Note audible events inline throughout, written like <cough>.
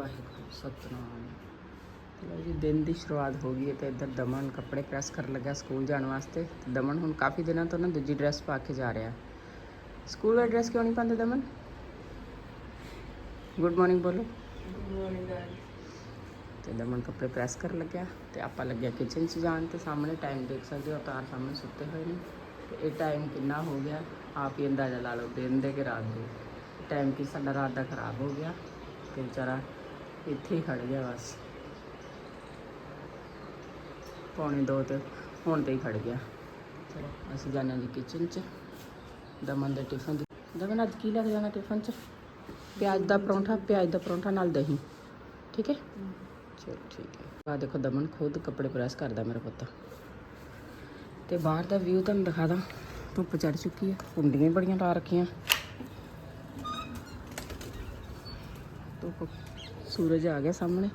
ਵਾਹਿਗੁਰੂ ਸਤਨਾਮ। ਚਲੋ ਜੀ ਦਿਨ ਦੀ ਸ਼ੁਰੂਆਤ ਹੋ ਗਈ ਹੈ ਤੇ ਇੱਧਰ ਦਮਨ ਕੱਪੜੇ ਪ੍ਰੈਸ ਕਰਨ ਲੱਗਾ ਸਕੂਲ ਜਾਣ ਵਾਸਤੇ। ਦਮਨ ਹੁਣ ਕਾਫੀ ਦਿਨਾਂ ਤੋਂ ਨਾ ਦੂਜੀ ਡਰੈਸ ਪਾ ਕੇ ਜਾ ਰਿਹਾ। ਸਕੂਲ ਵਾਲੀ ਡਰੈਸ ਕਿਉਂ ਨਹੀਂ ਪਾਉਂਦੇ ਦਮਨ? ਗੁੱਡ ਮਾਰਨਿੰਗ ਬੋਲੋ। ਤੇ ਦਮਨ ਕੱਪੜੇ ਪ੍ਰੈਸ ਕਰਨ ਲੱਗਿਆ ਤੇ ਆਪਾਂ ਲੱਗਿਆ ਕਿਚਨ 'ਚ ਜਾਣ ਤੇ ਸਾਹਮਣੇ ਟਾਈਮ ਦੇਖ ਸਕਦੇ ਹੋ ਤਾਰ ਸਾਹਮਣੇ ਸੁੱਤੇ ਹੋਏ ਨੇ। ਤੇ ਇਹ ਟਾਈਮ ਕਿੰਨਾ ਹੋ ਗਿਆ? ਆਪ ਹੀ ਅੰਦਾਜ਼ਾ ਲਾ ਲਓ ਦਿਨ ਦੇ ਕਿ ਰਾਤ ਦੇ। ਟਾਈਮ ਕੀ ਸਾਡਾ ਰਾਤ ਦਾ ਖਰਾਬ ਹੋ ਗਿਆ? ਤੇ ਵਿਚਾਰਾ ਇੱਥੇ ਹੀ ਖੜ ਗਿਆ ਬਸ। ਪੌਣੇ ਦੋ ਤੇ ਹੁਣ ਤੇ ਹੀ ਖੜ ਗਿਆ। ਚਲੋ, ਅਸੀਂ ਜਾਣਾ ਜੀ ਕਿਚਨ 'ਚ। ਦਮਨ ਦੇ ਟਿਫਨ ਦਮਨ, ਅੱਜ ਕੀ ਲੈ ਕੇ ਜਾਣਾ ਟਿਫਨ 'ਚ? ਪਿਆਜ਼ ਦਾ ਪਰੌਂਠਾ, ਪਿਆਜ਼ ਦਾ ਪਰੌਂਠਾ ਨਾਲ ਦਹੀਂ। ਠੀਕ ਹੈ? ਚਲੋ, ਠੀਕ ਹੈ। ਆ ਦੇਖੋ, ਦਮਨ ਖੁਦ ਕੱਪੜੇ ਪ੍ਰੈਸ ਕਰਦਾ ਮੇਰਾ ਪੁੱਤ। ਤੇ ਬਾਹਰ ਦਾ ਵਿਊ ਤੁਹਾਨੂੰ ਦਿਖਾ ਦਾਂ। ਧੁੱਪ ਚੜ ਚੁੱਕੀ ਹੈ। ਕੁੰਡੀਆਂ ਹੀ ਬੜੀਆਂ ਲਾ ਰੱਖੀਆਂ। ਧੁੱਪ ਸੂਰਜ ਆ ਗਿਆ ਸਾਹਮਣੇ।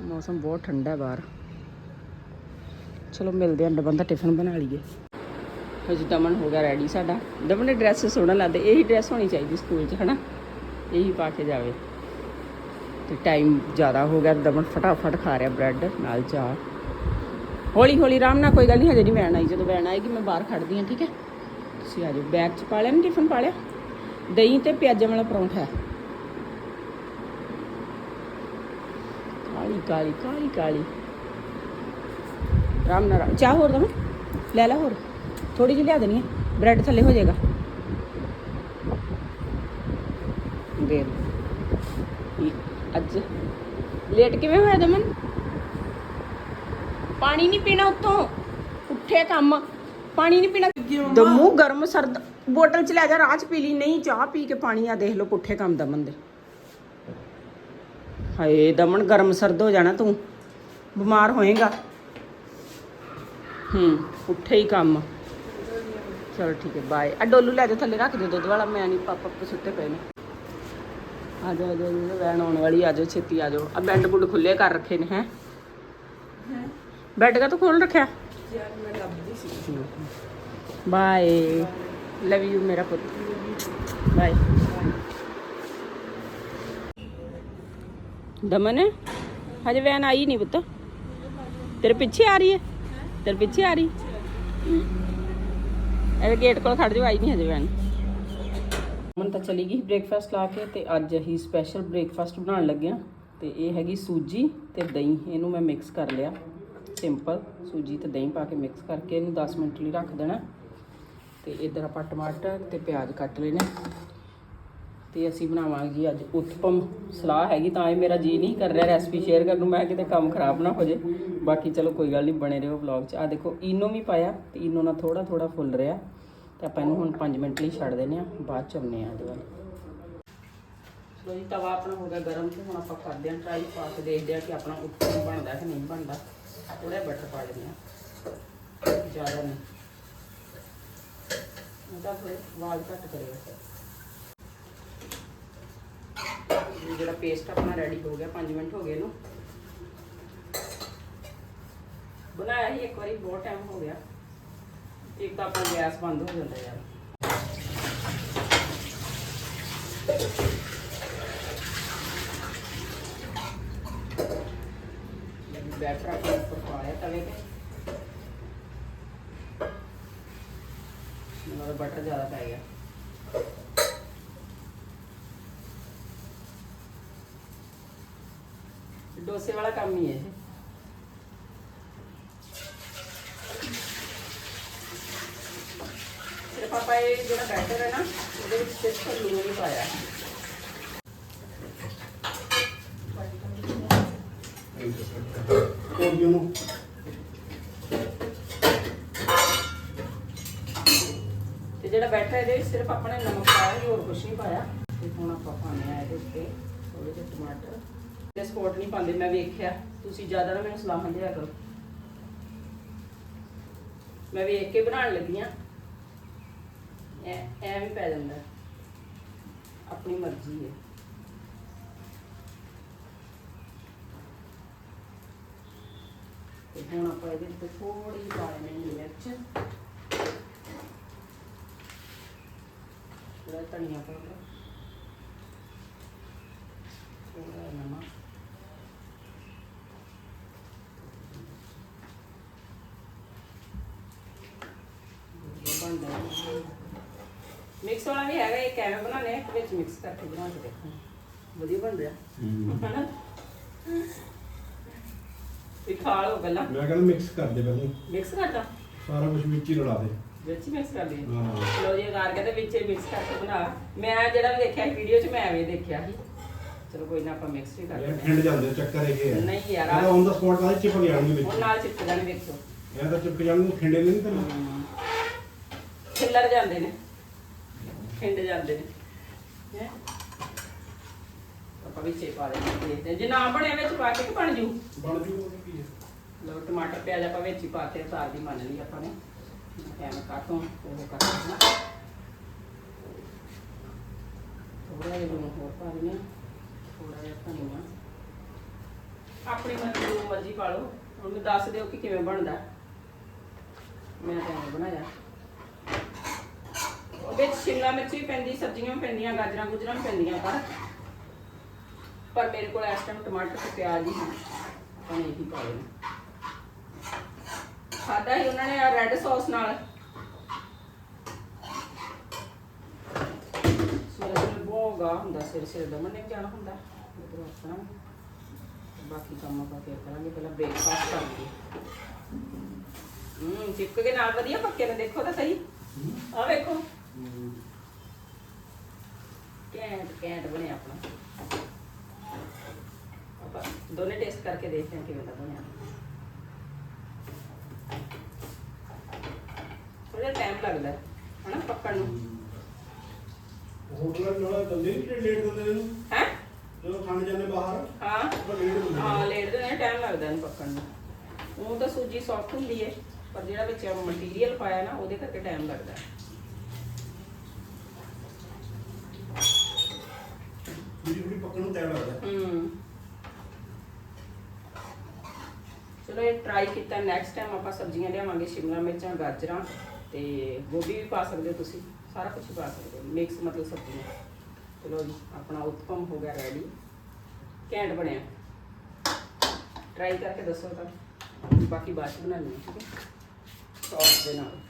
ਮੌਸਮ ਬਹੁਤ ਠੰਡਾ ਹੈ ਬਾਹਰ। ਚਲੋ ਮਿਲਦੇ ਹਾਂ ਡਬਨ ਦਾ ਟਿਫਨ ਬਣਾ ਲਈਏ। ਹਜੇ ਦਮਨ ਹੋ ਗਿਆ ਰੈਡੀ ਸਾਡਾ। ਦਮਨ ਦੇ ਡਰੈਸ ਸੋਹਣਾ ਲੱਗਦਾ, ਇਹੀ ਡਰੈਸ ਹੋਣੀ ਚਾਹੀਦੀ ਸਕੂਲ 'ਚ, ਹਨਾ? ਇਹੀ ਪਾ ਕੇ ਜਾਵੇ। ਤੇ ਟਾਈਮ ਜ਼ਿਆਦਾ ਹੋ ਗਿਆ ਦਮਨ ਫਟਾਫਟ ਖਾ ਰਿਹਾ ਬ੍ਰੈਡ ਨਾਲ ਚਾਹ। ਹੌਲੀ ਹੌਲੀ, ਆਰਾਮ ਨਾਲ ਕੋਈ ਗੱਲ ਨਹੀਂ, ਹਜੇ ਨਹੀਂ ਵੈਣ ਆਈ। ਜਦੋਂ ਵੈਣ ਆਏਗੀ, ਮੈਂ ਬਾਹਰ ਖੜਦੀ ਹਾਂ, ਠੀਕ ਹੈ? ਤੁਸੀਂ ਆ ਜਾਓ। ਬੈਗ 'ਚ ਪਾ ਲਿਆ ਨਾ ਟਿਫਨ ਪਾ ਲਿਆ? ਦਹੀਂ ਤੇ ਪਿਆਜ਼ਾਂ ਵਾਲਾ ਪਰੌਂਠਾ ਹੈ। ਕਾਲੀ ਕਾਲੀ ਕਾਲੀ ਕਾਲੀ ਆਰਾਮ ਨਾਲ ਆਰਾਮ- ਚਾਹ ਹੋਰ ਦਵਾਂ ਲੈ ਲੈ ਹੋਰ ਥੋੜੀ ਜਿਹੀ ਲਿਆ ਦੇਣੀ ਹੈ ਬ੍ਰੈਡ ਥੱਲੇ ਹੋ ਜਾਏਗਾ ਦੇ ਲਓ। ਅੱਜ ਲੇਟ ਕਿਵੇਂ ਹੋਇਆ ਦਮਨ ਪਾਣੀ ਨਹੀਂ ਪੀਣਾ ਉੱਤੋਂ ਉੱਠੇ ਕੰਮ ਪਾਣੀ ਨਹੀਂ ਪੀਣਾ ਦਮੂ ਗਰਮ ਸਰਦ ਬੋਤਲ ਚ ਲੈ ਜਾ ਰਾਹ ਚ ਪੀ ਲਈ ਨਹੀਂ ਚਾਹ ਪੀ ਕੇ ਪਾਣੀ ਆ ਦੇਖ ਲਓ ਪੁੱਠੇ ਕੰਮ ਦਮਨ ਦੇ ਹਾਏ ਦਮਨ ਗਰਮ ਸਰਦ ਹੋ ਜਾਣਾ ਤੂੰ। ਬਿਮਾਰ ਹੋਏਗਾ। ਹੂੰ ਉੱਠੇ ਹੀ ਕੰਮ। ਚਲ ਠੀਕ ਹੈ ਬਾਏ ਆ ਡੋਲੂ ਲੈ ਜਾ ਥੱਲੇ ਰੱਖ ਦੇ ਦੁੱਧ ਵਾਲਾ ਮੈਂ ਨਹੀਂ ਪਾਪਾ ਪੇ ਸੁੱਤੇ ਪਏ ਨੇ। ਆ ਜਾ ਆ ਜਾ ਵੈਨ ਆਉਣ ਵਾਲੀ ਆ ਜਾਓ ਛੇਤੀ ਆ ਜਾਓ। ਆ ਬੈੱਡ ਬੁੱਡ ਖੁੱਲੇ ਕਰ ਰੱਖੇ ਨੇ ਹੈ? ਬੈੱਡ ਕਾ ਤੂੰ ਖੋਲ ਰੱਖਿਆ? ਬਾਏ ਲਵ ਯੂ ਮੇਰਾ ਪੁੱਤ। ਬਾਏ ਦਮਨ, ਹਜੇ ਵੈਨ ਆਈ ਨਹੀਂ ਪੁੱਤ। ਤੇਰੇ ਪਿੱਛੇ ਆ ਰਹੀ ਹੈ ਤੇਰੇ ਪਿੱਛੇ ਆ ਰਹੀ? ਇਹ ਗੇਟ ਕੋਲ ਖੜ ਜਾ ਆਈ ਨਹੀਂ ਹਜੇ ਵੈਨ। ਮਨ ਤਾਂ ਚਲੀ ਗਈ ਬ੍ਰੇਕਫਾਸਟ ਲਾ ਕੇ ਤੇ ਅੱਜ ਅਸੀਂ ਸਪੈਸ਼ਲ ਬ੍ਰੇਕਫਾਸਟ ਬਣਾਉਣ ਲੱਗੇ ਹਾਂ। ਤੇ ਇਹ ਹੈਗੀ ਸੂਜੀ ਤੇ ਦਹੀਂ, ਇਹਨੂੰ ਮੈਂ ਮਿਕਸ ਕਰ ਲਿਆ। ਸਿੰਪਲ ਸੂਜੀ ਤੇ ਦਹੀਂ ਪਾ ਕੇ ਮਿਕਸ ਕਰਕੇ ਇਹਨੂੰ 10 ਮਿੰਟ ਲਈ ਰੱਖ ਦੇਣਾ। ਤੇ ਇਧਰ ਆਪਾਂ ਟਮਾਟਰ ਤੇ ਪਿਆਜ਼ ਕੱਟ ਲੈਣੇ ਤੇ ਅਸੀਂ ਬਣਾਵਾਂਗੇ ਜੀ ਅੱਜ ਉਤਪਮ ਸਲਾਹ ਹੈਗੀ, ਤਾਂ ਇਹ ਮੇਰਾ ਜੀ ਨਹੀਂ ਕਰ ਰਿਹਾ ਰੈਸਪੀ ਸ਼ੇਅਰ ਕਰਨ ਨੂੰ, ਮੈਂ ਕਿਤੇ ਕੰਮ ਖਰਾਬ ਨਾ ਹੋ ਜੇ। ਬਾਕੀ ਚਲੋ ਕੋਈ ਗੱਲ ਨਹੀਂ, ਬਣੇ ਰਹੋ ਵਲੌਗ 'ਚ। ਆ ਦੇਖੋ ਇਨੋ ਵੀ ਪਾਇਆ ਤੇ ਇਨੋ ਨਾਲ ਥੋੜਾ ਥੋੜਾ ਫੁੱਲ ਰਿਹਾ। ਤੇ ਆਪਾਂ ਇਹਨੂੰ ਹੁਣ 5 ਮਿੰਟ ਲਈ ਛੱਡ ਦਿੰਦੇ ਆ ਬਾਅਦ ਚ ਆਉਂਦੇ ਆ ਇਹਦੇ ਵੱਲ। ਸੋ ਜੀ, ਤਵਾ ਆਪਣਾ ਹੋ ਗਿਆ ਗਰਮ ਤੇ ਹੁਣ ਆਪਾਂ ਕਰਦੇ ਆ ਟਰਾਈ ਪਾ ਕੇ ਦੇਖਦੇ ਆ ਕਿ ਆਪਣਾ ਉੱਪਰ ਬਣਦਾ ਕਿ ਨਹੀਂ ਬਣਦਾ। ਥੋੜਾ ਬਟਰ ਪਾ ਦਿੰਦੇ ਆ ਜ਼ਿਆਦਾ ਨਹੀਂ। ਉਹਦਾ ਥੋੜੇ ਵਾਲ ਘੱਟ ਕਰਿਓ ਇਹ ਜਿਹੜਾ ਪੇਸਟ ਆਪਣਾ ਰੈਡੀ ਹੋ ਗਿਆ 5 ਮਿੰਟ ਹੋ ਗਏ ਇਹਨੂੰ। ਬਣਾਇਆ ਹੀ ਇੱਕ ਵਾਰੀ ਬਹੁਤ ਟਾਈਮ ਹੋ ਗਿਆ। ਇੱਕ ਤਾਂ ਆਪਣਾ ਗੈਸ ਬੰਦ ਹੋ ਜਾਂਦਾ ਯਾਰ। ਬੈਟਰ ਆਪਣੇ ਉੱਪਰ ਪਾਇਆ ਤਵੇ ਤੇ। ਮੈਨੂੰ ਬਟਰ ਜ਼ਿਆਦਾ ਪੈ ਗਿਆ। ਡੋਸੇ ਵਾਲਾ ਕੰਮ ਹੀ ਹੈ। ਸਿਰਫ ਆਪਾਂ ਇਹ ਜਿਹੜਾ ਬੈਟਰ ਹੈ ਨਾ ਉਹਦੇ ਵਿੱਚ ਸਿਰਫ ਲੂਣ ਹੀ ਪਾਇਆ। ਹੈ ਤੇ ਜਿਹੜਾ ਬੈਟਰ ਇਹਦੇ ਵਿੱਚ ਸਿਰਫ ਆਪਣੇ ਨਮਕ ਪਾਇਆ ਹੋਰ ਕੁਝ ਨਹੀਂ ਪਾਇਆ। ਤੇ ਹੁਣ ਆਪਾਂ ਪਾਣੇ ਆ ਇਹਦੇ ਉੱਤੇ ਥੋੜੇ ਜਿਹੇ ਟਮਾਟਰ। ਸਪੋਰਟ ਨਹੀਂ ਪਾਉਂਦੇ, ਮੈਂ ਵੇਖਿਆ। ਤੁਸੀਂ ਜ਼ਿਆਦਾ ਨਾ ਮੈਨੂੰ ਸਲਾਹਾਂ ਦਿਆ ਕਰੋ। ਮੈਂ ਵੇਖ ਕੇ ਬਣਾਉਣ ਲੱਗੀ ਆ। ਐ ਪੈ ਜਾਂਦਾ। ਆਪਣੀ ਮਰਜ਼ੀ ਹੈ। ਤੇ ਹੁਣ ਆਪਾਂ ਇਹਦੇ ਉੱਤੇ ਥੋੜੀ ਜਿਹੀ ਪਾ ਮਿਰਚ। ਥੋੜਾ ਧਨੀਆ ਪਾਊਡਰ ਥੋੜਾ ਬਣਦੇ ਆ ਮਿਕਸ ਵਾਲਾ ਵੀ ਹੈਗਾ ਇਹ ਕਿਵੇਂ ਬਣਾਉਣੇ ਵਿੱਚ ਮਿਕਸ ਕਰਕੇ ਬਣਾ ਕੇ ਦੇਖੋ ਵਧੀਆ ਬਣ ਰਿਹਾ। ਹਨਾ? ਇਹ ਖਾ ਲਓ ਪਹਿਲਾਂ। ਮੈਂ ਕਹਿੰਦਾ ਮਿਕਸ ਕਰ ਦੇ ਪਹਿਲਾਂ ਮਿਕਸ ਕਰਦਾ ਸਾਰਾ ਕੁਝ ਵਿੱਚ ਹੀ ਰਲਾ ਦੇ। ਵਿੱਚ ਮਿਕਸ ਕਰ ਲਈ? ਹਾਂ। ਲੋ ਜੀ ਅਗਾਰ ਕਹਿੰਦੇ ਵਿੱਚ ਮਿਕਸ ਕਰਕੇ ਬਣਾ। ਮੈਂ ਜਿਹੜਾ ਵੀ ਦੇਖਿਆ ਵੀਡੀਓ 'ਚ ਮੈਂ ਐਵੇਂ ਦੇਖਿਆ ਸੀ। ਚਲੋ ਕੋਈ ਨਾ ਆਪਾਂ ਮਿਕਸ ਵੀ ਕਰ ਇਹ ਲੈਂਦੇ ਖਿੰਡ ਜਾਂਦੇ ਚੱਕਰ ਇਹ ਹੈ। ਨਹੀਂ ਯਾਰ, ਇਹ ਔਨ ਦਾ ਸਪੌਟ ਨਾਲ ਚਿਪਕ ਜਾਣਗੇ ਹਾਂ। ਵਿੱਚ। ਉਹ ਨਾਲ ਚਿਪਕ ਜਾਣੇ ਵੇਖੋ ਇਹ ਤਾਂ ਚਿਪਕ ਜਾਣਗੇ ਖਿੰਡੇ ਨਹੀਂ ਤੈਨੂੰ? ਖਿੱਲਰ ਜਾਂਦੇ ਨੇ। ਖਿੰਡ ਜਾਂਦੇ ਨੇ। ਹੈਂ? ਆਪਾਂ ਵਿੱਚੇ ਪਾ ਦੇਣਾ ਦੇਖਦੇ। ਜੇ ਨਾ ਵਿੱਚ ਪਾ ਕੇ ਕਿ ਬਣ ਜੂ? ਬਣ ਜੂਗਾ ਕੀ ਹੈ? ਲਓ ਟਮਾਟਰ ਪਿਆਜ਼ ਆਪਾਂ ਵਿੱਚ ਹੀ ਪਾਤੇ ਉਤਾਰ ਦੀ ਮੰਨ ਲਈ ਆਪਾਂ ਨੇ। ਐਵੇਂ ਕਾਟੋਂ ਉਹ ਕਰ ਦੇਣਾ ਥੋੜਾ ਜਿਹਾ ਲੂਣ ਹੋਰ ਪਾ ਦਿੰਦੇ ਹਾਂ। ਥੋੜਾ ਜਿਹਾ ਧਨੀਆ। ਆਪਣੀ ਮਰਜ਼ੀ ਜੋ ਮਰਜ਼ੀ ਪਾ ਲਓ। ਹੁਣ ਮੈਨੂੰ ਦੱਸ ਦਿਓ ਕਿ ਕਿਵੇਂ ਬਣਦਾ। ਮੈਂ ਤਾਂ ਬਣਾਇਆ। ਉਹ ਵਿੱਚ ਸ਼ਿਮਲਾ ਮਿਰਚ ਵੀ ਪੈਂਦੀ, ਸਬਜ਼ੀਆਂ ਵੀ ਪੈਂਦੀਆਂ, ਗਾਜਰਾਂ ਗੁਜਰਾਂ ਵੀ ਪੈਂਦੀਆਂ, ਪਰ ਪਰ ਮੇਰੇ ਕੋਲ ਇਸ ਟਾਈਮ ਟਮਾਟਰ ਤੇ ਪਿਆਜ਼ ਹੀ ਹਨ। ਆਪਾਂ ਇਹੀ ਪਾ ਲੈਣਾ ਖਾਦਾ ਹੀ ਉਹਨਾਂ ਨੇ ਰੈੱਡ ਸੌਸ ਨਾਲ। ਸਵੇਰੇ ਸਵੇਰੇ ਬੋਗਾ ਹੁੰਦਾ, ਸਵੇਰੇ ਸਵੇਰੇ ਦਮਨ ਨੇ ਜਾਣਾ ਹੁੰਦਾ। ਉਧਰ ਆਪਣਾ ਬਾਕੀ ਕੰਮ ਆਪਾਂ ਫੇਰ ਕਰਾਂਗੇ, ਪਹਿਲਾਂ ਬ੍ਰੇਕਫਾਸਟ ਕਰਾਂਗੇ ਹੂੰ, ਚਿਪਕ ਕੇ ਨਾਲ ਵਧੀਆ ਪੱਕੇ ਨੇ, ਦੇਖੋ ਤਾਂ ਸਹੀ। ਆ ਵੇਖੋ। ਕੈਂਟ ਕੈਂਟ ਬਣਿਆ ਆਪਣਾ। ਆਪਾਂ ਦੋਨੇ ਟੇਸਟ ਕਰਕੇ ਦੇਖਦੇ ਹਾਂ ਕਿਵੇਂ ਦਾ ਬਣਿਆ। ਥੋੜਾ ਟਾਈਮ ਲੱਗਦਾ ਹੈ ਹਨਾ ਪੱਕਣ ਨੂੰ। ਹੋਟਲਾਂ ਨਾਲ ਦੰਦੇ ਵੀ ਲੇਟ ਦਿੰਦੇ ਨੇ ਇਹਨੂੰ। ਹੈ? ਜਦੋਂ ਖਾਣ ਜਾਂਦੇ ਬਾਹਰ ਹਾਂ। ਉਹ ਲੇਟ ਦਿੰਦੇ ਹਾਂ ਲੇਟ ਦੇ ਟਾਈਮ ਲੱਗਦਾ ਇਹਨੂੰ ਪੱਕਣ ਨੂੰ। ਉਹ ਤਾਂ ਸੂਜੀ ਸੌਫਟ ਹੁੰਦੀ ਹੈ ਪਰ ਜਿਹੜਾ ਵਿੱਚ ਮਟੀਰੀਅਲ ਪਾਇਆ ਨਾ ਉਹਦੇ ਕਰਕੇ ਟਾਈਮ ਲੱਗਦਾ। ਹੈ। ਥੋੜੀ ਥੋੜੀ ਪੱਕਣ ਨੂੰ ਟਾਈਮ ਲੱਗਦਾ। ਹੂੰ। ਚਲੋ ਇਹ ਟਰਾਈ ਕੀਤਾ ਨੈਕਸਟ ਟਾਈਮ ਆਪਾਂ ਸਬਜ਼ੀਆਂ ਲਿਆਵਾਂਗੇ ਸ਼ਿਮਲਾ ਮਿਰਚਾਂ ਗਾਜਰਾਂ ਤੇ ਗੋਭੀ ਵੀ ਪਾ ਸਕਦੇ ਹੋ ਤੁਸੀਂ। ਸਾਰਾ ਕੁਝ ਪਾ ਸਕਦੇ ਹੋ ਮਿਕਸ ਮਤਲਬ ਸਬਜ਼ੀਆਂ। ਚਲੋ ਜੀ ਆਪਣਾ ਉਤਪਮ ਹੋ ਗਿਆ ਰੈਡੀ ਘੈਂਟ ਬਣਿਆ। ਟਰਾਈ ਕਰਕੇ ਦੱਸੋ ਤਾਂ। ਬਾਕੀ ਬਾਅਦ ਚ ਬਣਾ ਲਵਾਂਗੇ ਠੀਕ ਹੈ। ਸੌਸ ਦੇ ਨਾਲ।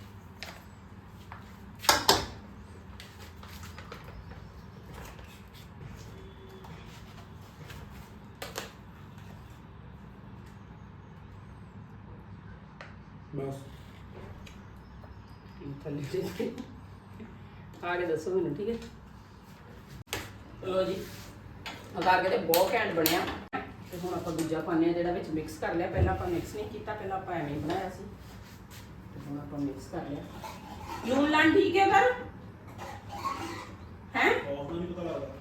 ਬਸ। ਥੱਲੇ ਦੇ ਆ ਕੇ ਦੱਸੋ ਮੈਨੂੰ, ਠੀਕ ਹੈ? ਚਲੋ ਜੀ ਅਗਾਰ ਕੇ ਤੇ ਬਹੁਤ ਘੈਂਟ ਬਣਿਆ। ਤੇ ਹੁਣ ਆਪਾਂ ਦੂਜਾ ਪਾਣੇ ਆ ਜਿਹੜਾ ਵਿੱਚ ਮਿਕਸ ਕਰ ਲਿਆ। ਪਹਿਲਾਂ ਆਪਾਂ ਮਿਕਸ ਨਹੀਂ ਕੀਤਾ, ਪਹਿਲਾਂ ਆਪਾਂ ਐਵੇਂ ਬਣਾਇਆ ਸੀ। ਹੁਣ ਆਪਾਂ ਮਿਕਸ ਕਰ ਲਿਆ। ਲੂਣ ਲਾਣ ਠੀਕ ਹੈ ਕਰ ਹੈ? ਸੌਸ ਦਾ ਨਹੀਂ ਪਤਾ ਲੱਗਦਾ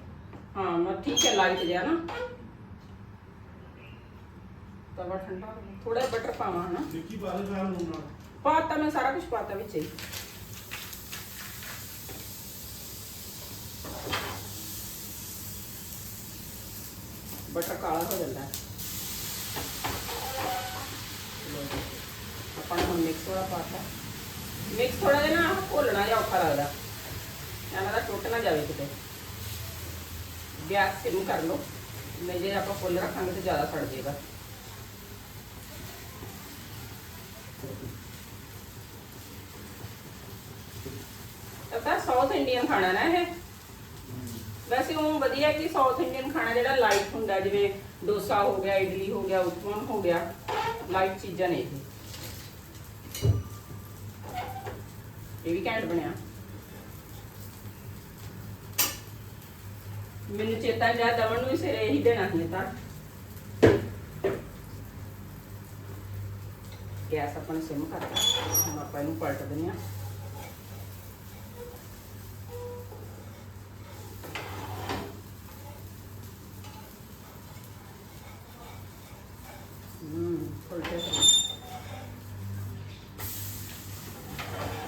ਹਾਂ ਮੈਂ ਠੀਕ ਹੈ ਲਾਈਟ ਜਿਹਾ ਨਾ। ਤਵਾ ਠੰਡਾ ਥੋੜਾ ਬਟਰ ਪਾਵਾਂ ਹਨਾ? ਨਾਲ। ਪਾਤਾ ਮੈਂ ਸਾਰਾ ਕੁਝ ਪਾਤਾ ਵਿੱਚ। ਹੀ ਬਟਰ ਕਾਲਾ ਹੋ ਜਾਂਦਾ। ਹੈ ਲਓ ਜੀ। ਆਪਾਂ ਨੇ ਹੁਣ ਮਿਕਸ ਵਾਲਾ ਪਾਤਾ ਮਿਕਸ ਥੋੜਾ ਜਿਹਾ ਨਾ ਘੋਲਣਾ ਜਿਹਾ ਔਖਾ ਲੱਗਦਾ। ਐਵੇਂ ਦਾ ਟੁੱਟ ਨਾ ਜਾਵੇ ਕਿਤੇ। ਗੈਸ ਸਿਮ ਕਰ ਲਓ। ਨਹੀਂ ਜੇ ਆਪਾਂ ਫੁੱਲ ਰੱਖਾਂਗੇ ਤੇ ਜ਼ਿਆਦਾ ਸੜ ਜਾਏਗਾ। ਤਾਂ ਸਾਊਥ ਇੰਡੀਅਨ ਖਾਣਾ ਨਾ ਇਹ। ਵੈਸੇ ਉਹ ਵਧੀਆ ਕਿ ਸਾਊਥ ਇੰਡੀਅਨ ਖਾਣਾ ਜਿਹੜਾ ਲਾਈਟ ਹੁੰਦਾ, ਜਿਵੇਂ ਡੋਸਾ ਹੋ ਗਿਆ, ਇਡਲੀ ਹੋ ਗਿਆ ਉਤਪਮ ਹੋ ਗਿਆ ਲਾਈਟ ਚੀਜ਼ਾਂ ਨੇ ਇਹ। ਇਹ ਵੀ ਘੈਂਟ ਬਣਿਆ। ਮੈਨੂੰ ਚੇਤਾ ਜਾ ਦਮਨ ਨੂੰ ਵੀ ਸਿਰੇ ਇਹੀ ਦੇਣਾ ਸੀ ਤਾਂ। ਗੈਸ ਆਪਾਂ ਨੇ ਸਿਮ ਕਰਤਾ, ਹੁਣ ਆਪਾਂ ਇਹਨੂੰ ਪਲਟ ਦਿੰਦੇ ਆ ਹੂੰ ਪਲਟੇ ਤਾਂ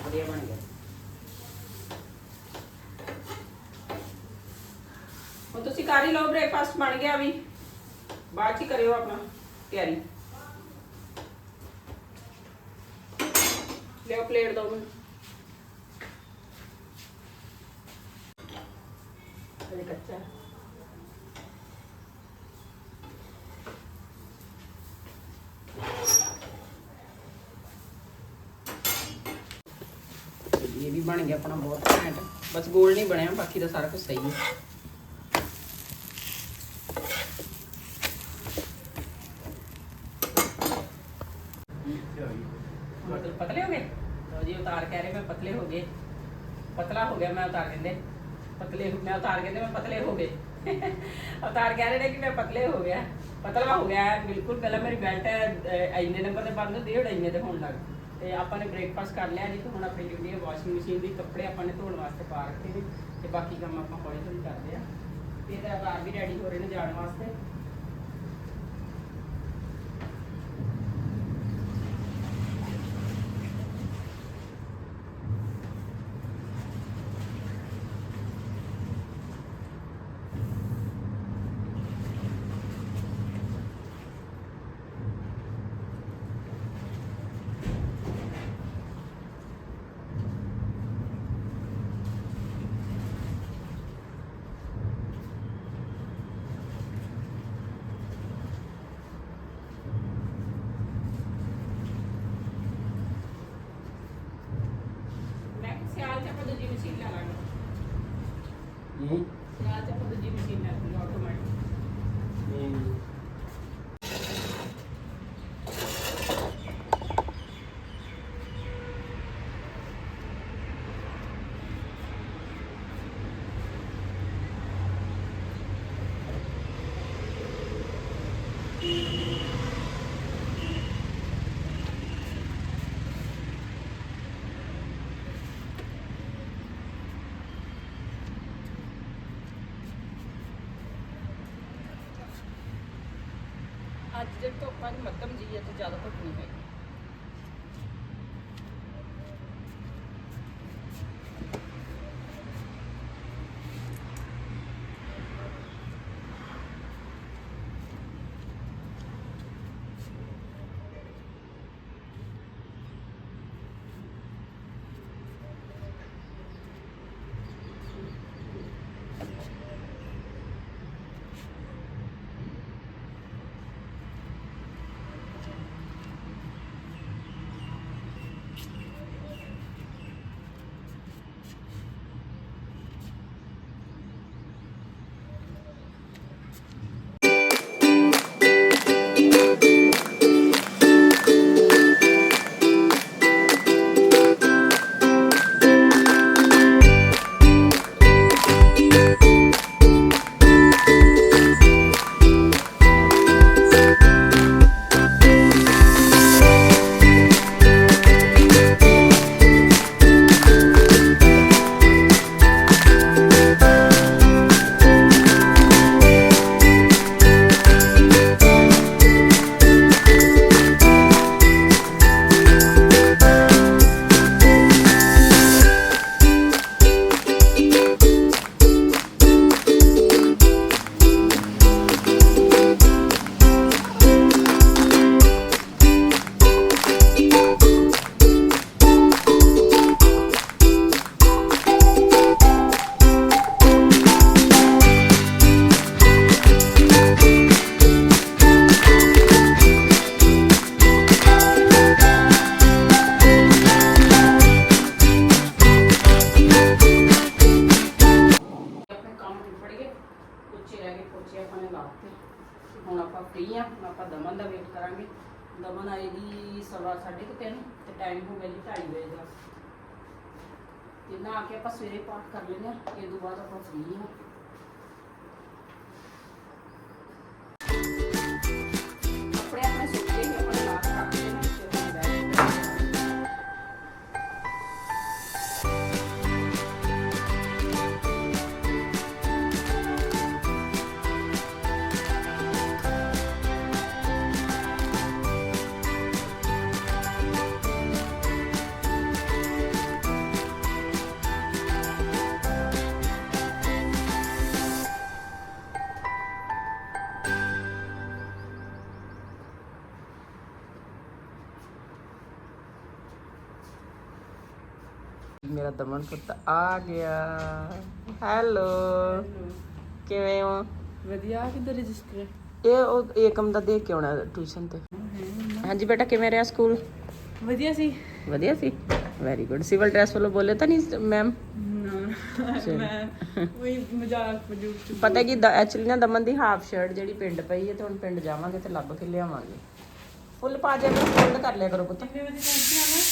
ਵਧੀਆ ਬਣ ਗਿਆ ਹੁਣ ਕਰ ਲਓ ਬ੍ਰੇਕਫਾਸਟ ਬਣ ਗਿਆ ਵੀ। ਬਾਅਦ ਚ ਕਰਿਓ ਆਪਣਾ ਤਿਆਰੀ। ਲਿਓ ਪਲੇਟ ਦੋ ਮੈਨੂੰ। ਅਜੇ ਕੱਚਾ। ਹੈ। ये ਬਣ ਗਿਆ ਆਪਣਾ ਬਹੁਤ ਘੈਂਟ। ਬਸ ਗੋਲ ਨਹੀਂ ਬਣਿਆ, ਬਾਕੀ ਦਾ ਸਾਰਾ ਕੁਝ ਸਹੀ ਹੈ ਇੱਥੇ ਆ ਗਈ ਮਤਲਬ ਪਤਲੇ ਹੋ ਗਏ ਲਓ ਜੀ ਉਤਾਰ ਕਹਿ ਰਹੇ ਮੈਂ ਪਤਲੇ ਹੋ ਗਏ ਪਤਲਾ ਹੋ ਗਿਆ ਮੈਂ ਉਤਾਰ ਕਹਿੰਦੇ ਪਤਲੇ ਮੈਂ ਉਤਾਰ ਕਹਿੰਦੇ ਮੈਂ ਪਤਲੇ ਹੋ ਗਏ। ਉਤਾਰ ਕਹਿ ਰਹੇ ਨੇ ਕਿ ਮੈਂ ਪਤਲੇ ਹੋ ਗਿਆ। ਪਤਲਾ ਹੋ ਗਿਆ, ਬਿਲਕੁਲ ਪਹਿਲਾਂ ਮੇਰੀ ਬੈਲਟ ਇੰਨੇ ਨੰਬਰ ਤੇ ਬੰਦ ਹੁੰਦੀ ਹੈ ਹੁਣ ਇੰਨੇ ਤੇ ਹੋਣ ਲੱਗ ਤੇ ਆਪਾਂ ਨੇ ਬ੍ਰੇਕਫਾਸਟ ਕਰ ਲਿਆ ਜੀ, ਤੇ ਹੁਣ ਆਪਣੀ ਡਿਊਟੀ ਹੈ ਵਾਸ਼ਿੰਗ ਮਸ਼ੀਨ ਦੀ ਕੱਪੜੇ ਆਪਾਂ ਨੇ ਧੋਣ ਵਾਸਤੇ ਪਾ ਰੱਖੇ ਨੇ, ਤੇ ਬਾਕੀ ਕੰਮ ਆਪਾਂ ਹੌਲੀ ਹੌਲੀ ਕਰਦੇ ਆ। ਤੇ ਇਹਦਾ ਆਕਾਰ ਵੀ ਰੈਡੀ ਹੋ ਰਹੇ ਨੇ ਜਾਣ ਵਾਸਤੇ ਮੈਂ ਕਿਹਾ ਸਿਆਲ ਚ ਆਪਾਂ ਦੂਜੀ ਮਸ਼ੀਨ ਲੈ ਲਾਂਗੇ ਹੂੰ ਸਿਆਲ ਚ ਆਪਾਂ ਦੂਜੀ ਮਸ਼ੀਨ ਲੈ ਲਾਂਗੇ ਆਟੋਮੈਟਿਕ ਹੂੰ ਅੱਜ ਜੇ ਧੁੱਪਾਂ ਦੀ ਮੱਧਮ ਜੀ ਹੈ ਜ਼ਿਆਦਾ ਧੁੱਪ ਨਹੀਂ ਹੈਗੀ। ਸਵਾ ਸਾਢੇ ਕੁ ਤਿੰਨ ਤੇ ਟਾਈਮ ਹੋ ਗਿਆ ਜੀ 2:30 ਵਜੇ ਦਾ। ਤੇ ਨਾ ਆ ਕੇ ਆਪਾਂ ਸਵੇਰੇ ਪਾਠ ਕਰ ਲੈਂਦੇ ਆ ਇਹ ਤੋਂ ਬਾਅਦ ਆਪਾਂ ਫ੍ਰੀ ਹਾਂ। ਮੇਰਾ ਦਮਨ ਪੁੱਤ ਆ ਗਿਆ। ਹੈਲੋ ਕਿਵੇਂ ਹੋ? ਵਧੀਆ ਕਿੱਧਰ ਰਜਿਸਟਰ ਇਹ ਉਹ ਏਕਮ ਦਾ ਦੇਖ ਕੇ ਆਉਣਾ ਟਿਊਸ਼ਨ ਤੇ। ਹਾਂਜੀ ਬੇਟਾ ਕਿਵੇਂ ਰਿਹਾ ਸਕੂਲ ਵਧੀਆ ਸੀ। ਵਧੀਆ ਸੀ? ਵੈਰੀ ਗੁੱਡ ਸਿਵਲ ਡਰੈਸ ਵੱਲੋਂ ਬੋਲੇ ਤਾਂ ਨਹੀਂ ਮੈਮ ਨਾ ਮੈਂ ਉਹੀ ਮਜ਼ਾਕ ਮਜੂਕ ਚ ਪਤਾ ਕੀ ਐਕਚੁਅਲੀ ਨਾ ਦਮਨ ਦੀ ਹਾਫ ਸ਼ਰਟ ਜਿਹੜੀ ਪਿੰਡ ਪਈ ਹੈ ਤੇ ਹੁਣ ਪਿੰਡ ਜਾਵਾਂਗੇ ਤੇ ਲੱਭ ਕੇ ਲਿਆਵਾਂਗੇ। ਫੁੱਲ ਪਾ ਜਾ ਕਰੋ ਫੋਲਡ ਕਰ ਲਿਆ ਕਰੋ ਪੁੱਤ। ਕਿੰਨੇ ਵਜੇ ਪਹੁੰਚੀ ਆ? ਮੈਂ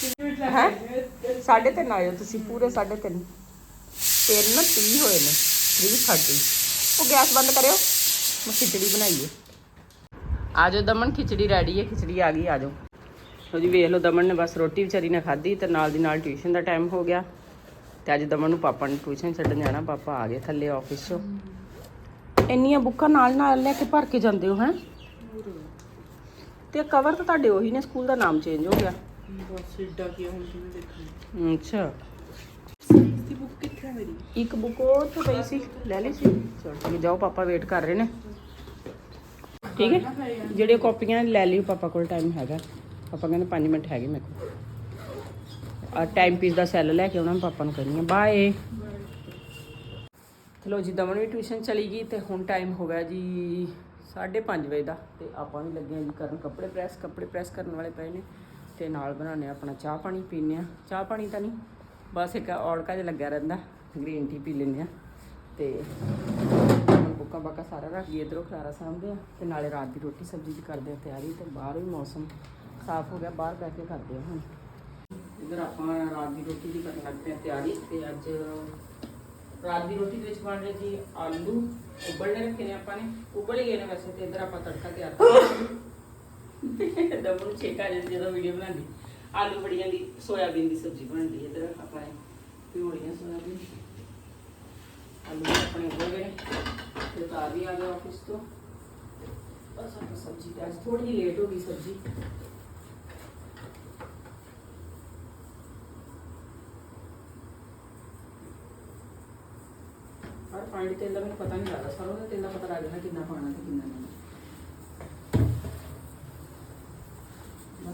ਹਾਂ? ਹੈ ਸਾਢੇ ਤਿੰਨ ਆਇਓ ਤੁਸੀਂ, ਪੂਰੇ ਸਾਢੇ ਤਿੰਨ। ਤਿੰਨ ਨਾ 30 ਹੋਏ ਨੇ 3:30 ਉਹ ਗੈਸ ਬੰਦ ਕਰਿਓ, ਮੈਂ ਖਿਚੜੀ ਬਣਾਈਏ। ਆਜੋ ਦਮਨ, ਖਿਚੜੀ ਰੈਡੀ ਹੈ, ਖਿਚੜੀ ਆ ਗਈ, ਆਜੋ। ਲੋ ਜੀ, ਵੇਖ ਲਓ ਦਮਨ ਨੇ ਬਸ ਰੋਟੀ ਵਿਚਾਰੀ ਨੇ ਖਾਧੀ ਤੇ ਨਾਲ ਦੀ ਨਾਲ ਟਿਊਸ਼ਨ ਦਾ ਟਾਈਮ ਹੋ ਗਿਆ। ਤੇ ਅੱਜ ਦਮਨ ਨੂੰ ਪਾਪਾ ਨੇ ਟਿਊਸ਼ਨ ਛੱਡਣ ਜਾਣਾ, ਪਾਪਾ ਆ ਗਏ ਥੱਲੇ ਆਫਿਸ 'ਚੋਂ। ਇੰਨੀਆਂ ਬੁੱਕਾਂ ਨਾਲ ਨਾਲ ਲੈ ਕੇ ਭਰ ਕੇ ਜਾਂਦੇ ਹੋ, ਹੈ? ਤੇ ਕਵਰ ਤਾਂ ਤੁਹਾਡੇ ਉਹੀ ਨੇ ਸਕੂਲ ਦਾ ਨਾਮ ਚੇਂਜ ਹੋ ਗਿਆ। ਬਸ ਏਡਾ ਕੀ ਹੁਣ ਕਿਵੇਂ ਦੇਖਾਂ। ਅੱਛਾ। ਸਾਇੰਸ ਦੀ ਬੁੱਕ ਕਿੱਥੇ ਆ ਮੇਰੀ? ਇੱਕ ਬੁੱਕ ਉਹ ਤੇ ਪਈ ਸੀ ਲੈ ਲਈ ਸੀ। ਚਲੋ ਠੀਕ ਹੈ, ਜਾਓ ਪਾਪਾ ਵੇਟ ਕਰ ਰਹੇ ਨੇ। ਠੀਕ ਹੈ ਜਿਹੜੀਆਂ ਕਾਪੀਆਂ ਲੈ ਲਿਓ ਪਾਪਾ ਕੋਲ ਟਾਈਮ ਹੈਗਾ। ਪਾਪਾ ਕਹਿੰਦੇ 5 ਮਿੰਟ ਹੈਗੇ ਮੇਰੇ ਕੋਲ। ਆ ਟਾਈਮ ਪੀਸ ਦਾ ਸੈੱਲ ਲੈ ਕੇ ਆਉਣਾ ਮੈਂ ਪਾਪਾ ਨੂੰ ਕਹਿੰਦੀ ਆ ਬਾਏ ਚਲੋ ਜੀ ਦਮਨ ਵੀ ਟਿਊਸ਼ਨ ਚਲੀ ਗਈ ਤੇ ਹੁਣ ਟਾਈਮ ਹੋ ਗਿਆ ਜੀ 5:30 ਵਜੇ ਦਾ। ਤੇ ਆਪਾਂ ਵੀ ਲੱਗੇ ਆ ਜੀ ਕਰਨ ਕੱਪੜੇ ਪ੍ਰੈਸ ਕੱਪੜੇ ਪ੍ਰੈਸ ਕਰਨ ਵਾਲੇ ਪਏ ਨੇ। ਤੇ ਨਾਲ ਬਣਾਉਂਦੇ ਆ ਆਪਣਾ ਚਾਹ ਪਾਣੀ ਪੀਨੇ ਆ ਚਾਹ ਪਾਣੀ ਤਾਂ ਨਹੀਂ, ਬਸ ਇੱਕ ਔੜਕਾ ਜਿਹਾ ਲੱਗਿਆ ਰਹਿੰਦਾ ਗ੍ਰੀਨ ਟੀ ਪੀ ਲੈਂਦੇ ਆ ਤੇ ਬੁੱਕਾ ਬੁੱਕਾਂ ਬਾਕਾ ਸਾਰਾ ਰੱਖ ਗਏ ਇਧਰੋਂ ਖਲਾਰਾ ਸਾਂਭਦੇ ਆ ਤੇ ਨਾਲੇ ਰਾਤ ਦੀ ਰੋਟੀ ਸਬਜ਼ੀ ਦੀ ਕਰਦੇ ਆ ਤਿਆਰੀ ਤੇ ਬਾਹਰ ਵੀ ਮੌਸਮ ਸਾਫ਼ ਹੋ ਗਿਆ, ਬਾਹਰ ਬੈ ਕੇ ਕਰਦੇ ਆ ਹੁਣ। ਇਧਰ ਆਪਾਂ ਰਾਤ ਦੀ ਰੋਟੀ ਦੀ ਕਰਨ ਲੱਗ ਆ ਤਿਆਰੀ ਤੇ ਅੱਜ ਰਾਤ ਦੀ ਰੋਟੀ ਦੇ ਵਿੱਚ ਬਣ ਰਹੇ ਜੀ ਆਲੂ, ਉਬਲਣੇ ਰੱਖੇ ਨੇ ਆਪਾਂ ਨੇ। ਉਬਲ ਹੀ ਗਏ ਨੇ ਵੈਸੇ ਤੇ ਇਧਰ ਆਪਾਂ ਤੜਕਾ ਤਿਆਰ ਕਰਦੇ ਦਮ ਨੂੰ ਛੇਕਾ ਜਿਹਾ ਜਦੋਂ ਵੀਡੀਓ ਬਣਾਉਂਦੀ। ਆਲੂ ਬੜੀਆਂ ਦੀ ਸੋਇਆਬੀਨ ਦੀ ਸਬਜ਼ੀ ਬਣਦੀ ਇਧਰ ਆਪਾਂ ਨੇ ਸੋਇਆਬੀਨ। ਆਲੂ ਆਪਣੇ ਉਬਲ ਗਏ। ਤੇ ਤਾਰ ਵੀ ਆ ਗਿਆ ਆਫਿਸ ਤੋਂ। ਬਸ ਆਪਾਂ ਸਬਜ਼ੀ ਤੇ ਅੱਜ ਥੋੜੀ ਲੇਟ ਹੋ ਗਈ ਸਬਜ਼ੀ। ਪਰ ਪਾਣੀ ਤੇਲ ਦਾ ਮੈਨੂੰ ਪਤਾ ਨਹੀਂ ਲੱਗਦਾ, ਸਰੋਂ ਦਾ ਤੇਲ ਦਾ ਪਤਾ ਲੱਗ ਜਾਣਾ ਕਿੰਨਾ ਪਾਣਾ ਤੇ ਕਿੰਨਾ ਨਹੀਂ।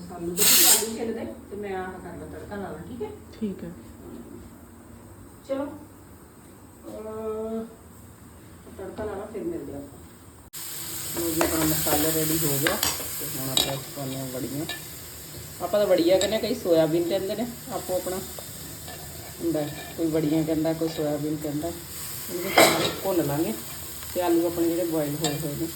ਬਸ ਆਲੂ ਦੇ ਆਲੂ ਛਿੱਲ ਦੇ ਤੇ ਮੈਂ ਆਹ ਕਰ ਲਾ ਤੜਕਾ ਲਾ ਲਾਂ ਠੀਕ ਹੈ? ਠੀਕ ਹੈ। ਚਲੋ ਅਹ, ਤੜਕਾ ਲਾ ਲਾ ਫਿਰ ਮਿਲਦੇ ਆਪਾਂ। ਲੋ ਜੀ ਆਪਣਾ ਮਸਾਲਾ ਰੈਡੀ ਹੋ ਗਿਆ ਤੇ ਹੁਣ ਆਪਾਂ ਇਸ ਪਾਉਂਦੇ ਹਾਂ ਵੜੀਆਂ ਆਪਾਂ ਤਾਂ ਵੜੀਆਂ ਕਹਿੰਦੇ ਕਈ ਸੋਇਆਬੀਨ ਕਹਿੰਦੇ ਨੇ ਆਪੋ ਆਪਣਾ। ਹੁੰਦਾ ਹੈ। ਕੋਈ ਵੜੀਆਂ ਕਹਿੰਦਾ ਕੋਈ ਸੋਇਆਬੀਨ ਕਹਿੰਦਾ। ਇਹਨੂੰ ਸਾਰੇ ਭੁੰਨ ਲਾਂਗੇ ਤੇ ਆਲੂ ਆਪਣੇ ਜਿਹੜੇ ਬੋਇਲ ਹੋਏ ਹੋਏ ਨੇ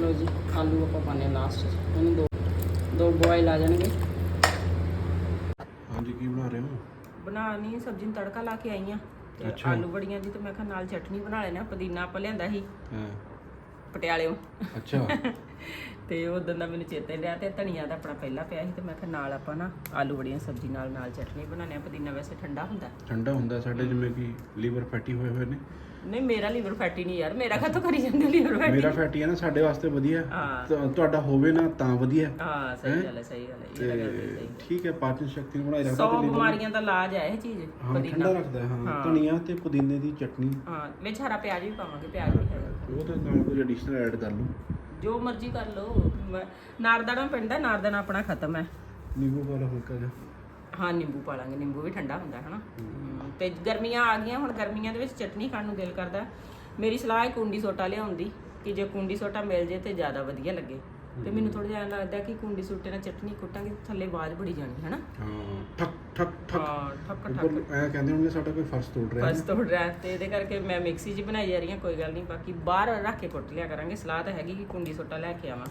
ਲੋ ਜੀ ਆਲੂ ਆਪਾਂ ਪਾਣੇ ਲਾਸਟ ਇਹਨੂੰ ਦੋ ਦੋ ਬੋਇਲ ਆ ਜਾਣਗੇ ਹਾਂਜੀ ਕੀ ਬਣਾ ਰਹੇ ਹੋ ਬਣਾਣੀ ਸਬਜ਼ੀ ਨੂੰ ਤੜਕਾ ਲਾ ਕੇ ਆਈ ਆ। ਤੇ ਅੱਛਾ। ਆਲੂ ਬੜੀਆਂ ਦੀ ਤੇ ਮੈਂ ਕਿਹਾ ਨਾਲ ਚਟਨੀ ਬਣਾ ਲੈਣਾ ਪੁਦੀਨਾ ਆਪਾਂ ਲਿਆਂਦਾ ਸੀ। ਹਾਂ। ਪਟਿਆਲਿਓਂ। ਅੱਛਾ। <laughs> ਤੇ ਉਦੋਂ ਦਾ ਮੈਨੂੰ ਚੇਤੇ ਲਿਆ ਤੇ ਧਨੀਆ ਦਾ ਆਪਣਾ ਪਹਿਲਾਂ ਪਿਆ ਸੀ ਤੇ ਮੈਂ ਕਿਹਾ ਨਾਲ ਆਪਾਂ ਨਾ ਆਲੂ ਬੜੀਆਂ ਸਬਜ਼ੀ ਨਾਲ ਨਾਲ ਚਟਨੀ ਬਣਾਉਣੇ ਆ ਪੁਦੀਨਾ ਵੈਸੇ ਠੰਡਾ ਹੁੰਦਾ। ਠੰਡਾ ਹੁੰਦਾ ਸਾਡੇ ਜਿਵੇਂ ਕਿ ਲੀਵਰ ਫੈਟੀ ਹੋਏ ਹੋਏ ਨੇ। ਨਹੀਂ ਮੇਰਾ ਲੀਵਰ ਫੈਟੀ ਨਹੀਂ ਯਾਰ। ਮੇਰਾ ਕਾਹਤੋਂ ਕਰੀ ਜਾਂਦੇ ਲੀਵਰ ਫੈਟੀ ਮੇਰਾ ਫੈਟੀ ਹੈ ਨਾ ਸਾਡੇ ਵਾਸਤੇ ਵਧੀਆ। ਹਾਂ। ਤੁ- ਤੁਹਾਡਾ ਹੋਵੇ ਨਾ ਤਾਂ ਵਧੀਆ। ਹਾਂ ਸਹੀ ਗੱਲ ਹੈ ਸਹੀ ਗੱਲ ਹੈ ਇਹ ਤਾਂ ਗੱਲ ਤੇ ਸਹੀ ਠੀਕ ਹੈ ਪਾਚਨ ਸ਼ਕਤੀ ਨੂੰ ਬਣਾਈ ਰੱਖਦਾ ਸੌ ਤੇ liver ਨੂੰ- ਬਿਮਾਰੀਆਂ ਦਾ ਇਲਾਜ ਹੈ ਇਹ ਚੀਜ਼ ਹਾਂ ਪੁਦੀਨਾ। ਠੰਡਾ ਰੱਖਦਾ ਹੈ, ਹਾਂ ਧਨੀਆ ਤੇ ਪੁਦੀਨੇ ਦੀ ਚਟਨੀ। ਹਾਂ ਵਿੱਚ ਹਰਾ ਪਿਆਜ਼ ਵੀ ਪਾਵਾਂਗੇ ਪਿਆਜ਼ ਵੀ ਹੈਗਾ ਉਹ ਤਾਂ ਨਾਲ ਕੁਝ ਐਡੀਸ਼ਨਲ ਐਡ ਕਰ ਲਓ। ਜੋ ਮਰਜ਼ੀ ਕਰ ਲਓ। ਨਾਰਦਾਣਾ ਪੈਂਦਾ ਨਾਰਦਾਣਾ ਆਪਣਾ ਖਤਮ ਹੈ। ਨਿੰਬੂ ਵਾਲਾ ਹਲਕਾ ਜਿਹਾ। ਹਾਂ ਨਿੰਬੂ ਪਾ ਲਾਂਗੇ ਨਿੰਬੂ ਵੀ ਠੰਡਾ ਹੁੰਦਾ ਹੈ। ਹਨਾ ਤੇ ਗਰਮੀਆਂ ਆ ਗਈਆਂ ਹੁਣ ਗਰਮੀਆਂ ਦੇ ਵਿੱਚ ਚਟਨੀ ਖਾਣ ਨੂੰ ਦਿਲ ਕਰਦਾ। ਮੇਰੀ ਸਲਾਹ ਹੈ ਕੁੰਡੀ ਸੋਟਾ ਲਿਆਉਂਦੀ ਕਿ ਜੇ ਕੁੰਡੀ ਸੋਟਾ ਮਿਲ ਜੇ ਤੇ ਜ਼ਿਆਦਾ ਵਧੀਆ ਲੱਗੇ। ਤੇ ਮੈਨੂੰ ਥੋੜਾ ਜਿਹਾ ਲੱਗਦਾ ਕਿ ਕੁੰਡੀ ਸੋਟੇ ਨਾਲ ਚਟਨੀ ਕੁੱਟਾਂਗੇ ਥੱਲੇ ਆਵਾਜ਼ ਬੜੀ ਜਾਣੀ ਹੈ ਨਾ ਹਾਂ ਠਕ ਠਕ ਠਕ। ਠੱਕ ਠੱਕ। ਐ ਕਹਿੰਦੇ ਹੋਣਗੇ ਸਾਡਾ ਕੋਈ ਫਰਸ਼ ਤੋੜ ਰਿਹਾ ਬਸ ਤੋੜ ਰਿਹਾ ਤੇ ਇਹਦੇ ਕਰਕੇ ਮੈਂ ਮਿਕਸੀ 'ਚ ਬਣਾਈ ਜਾ ਰਹੀ ਹਾਂ ਕੋਈ ਗੱਲ ਨਹੀਂ ਬਾਕੀ ਬਾਹਰ ਰੱਖ ਕੇ ਕੁੱਟ ਲਿਆ ਕਰਾਂਗੇ। ਸਲਾਹ ਤਾਂ ਹੈਗੀ ਕਿ ਕੁੰਡੀ ਸੋਟਾ ਲੈ ਕੇ ਆਵਾਂ।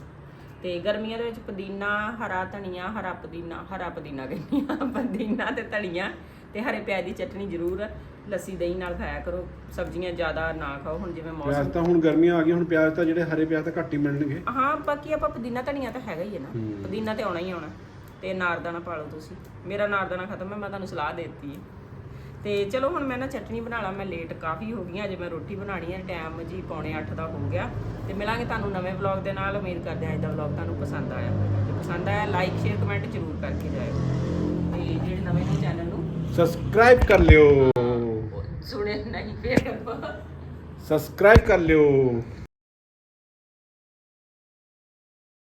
ਤੇ ਗਰਮੀਆਂ ਦੇ ਵਿੱਚ ਪੁਦੀਨਾ ਹਰਾ ਧਨੀਆ ਹਰਾ ਪੁਦੀਨਾ ਹਰਾ ਪੁਦੀਨਾ ਕਹਿੰਦੀ ਆ। ਪੁਦੀਨਾ ਤੇ ਧਨੀਆ ਤੇ ਹਰੇ ਪਿਆਜ਼ ਦੀ ਚਟਨੀ ਜ਼ਰੂਰ ਲੱਸੀ ਦਹੀਂ ਨਾਲ ਖਾਇਆ ਕਰੋ। ਸਬਜ਼ੀਆਂ ਜ਼ਿਆਦਾ ਨਾ ਖਾਓ ਹੁਣ ਜਿਵੇਂ ਪਿਆਜ਼ ਮੌਸਮ ਤਾਂ ਹੁਣ ਗਰਮੀਆਂ ਆ ਗਈਆਂ ਹੁਣ ਪਿਆਜ਼ ਤਾਂ ਜਿਹੜੇ ਹਰੇ ਪਿਆਜ਼ ਤਾਂ ਘੱਟ ਹੀ ਮਿਲਣਗੇ। ਹਾਂ ਬਾਕੀ ਆਪਾਂ ਪੁਦੀਨਾ ਧਨੀਆ ਤਾਂ ਹੈਗਾ ਹੀ ਹੈ ਨਾ। ਹੂੰ। ਪੁਦੀਨਾ ਤੇ ਆਉਣਾ ਹੀ ਆਉਣਾ। ਤੇ ਨਾਰਦਾਣਾ ਪਾ ਲਓ ਤੁਸੀਂ। ਮੇਰਾ ਨਾਰਦਾਣਾ ਖਤਮ ਹੈ ਮੈਂ ਤੁਹਾਨੂੰ ਸਲਾਹ ਦੇ ਦਿੱਤੀ ਹੈ। ਤੇ ਚਲੋ ਹੁਣ ਮੈਂ ਨਾ ਚਟਨੀ ਬਣਾ ਲਾਂ ਮੈਂ ਲੇਟ ਕਾਫੀ ਹੋ ਗਈ ਅਜੇ ਮੈਂ ਰੋਟੀ ਬਣਾਣੀ ਹੈ ਟਾਈਮ ਜੀ ਪੌਣੇ 8 ਦਾ ਹੋ ਗਿਆ। ਤੇ ਮਿਲਾਂਗੇ ਤੁਹਾਨੂੰ ਨਵੇਂ ਵਲੌਗ ਦੇ ਨਾਲ ਉਮੀਦ ਕਰਦੇ ਹਾਂ ਅੱਜ ਦਾ ਵਲੌਗ ਤੁਹਾਨੂੰ ਪਸੰਦ ਆਇਆ ਜੇ ਪਸੰਦ ਆਇਆ ਲਾਈਕ ਸ਼ੇਅਰ ਕਮੈਂਟ ਜ਼ਰੂਰ ਕਰਕੇ ਜਾਇਓ। ਤੇ ਜਿਹੜੇ ਨਵੇਂ ਨੇ ਚੈਨਲ ਨੂੰ ਸਬਸਕ੍ਰਾਈਬ ਕਰ ਲਿਓ। ਸੁਣੇ ਨਹੀਂ ਫੇਰ। ਕਰੋ ਸਬਸਕ੍ਰਾਈਬ ਕਰ ਲਿਓ।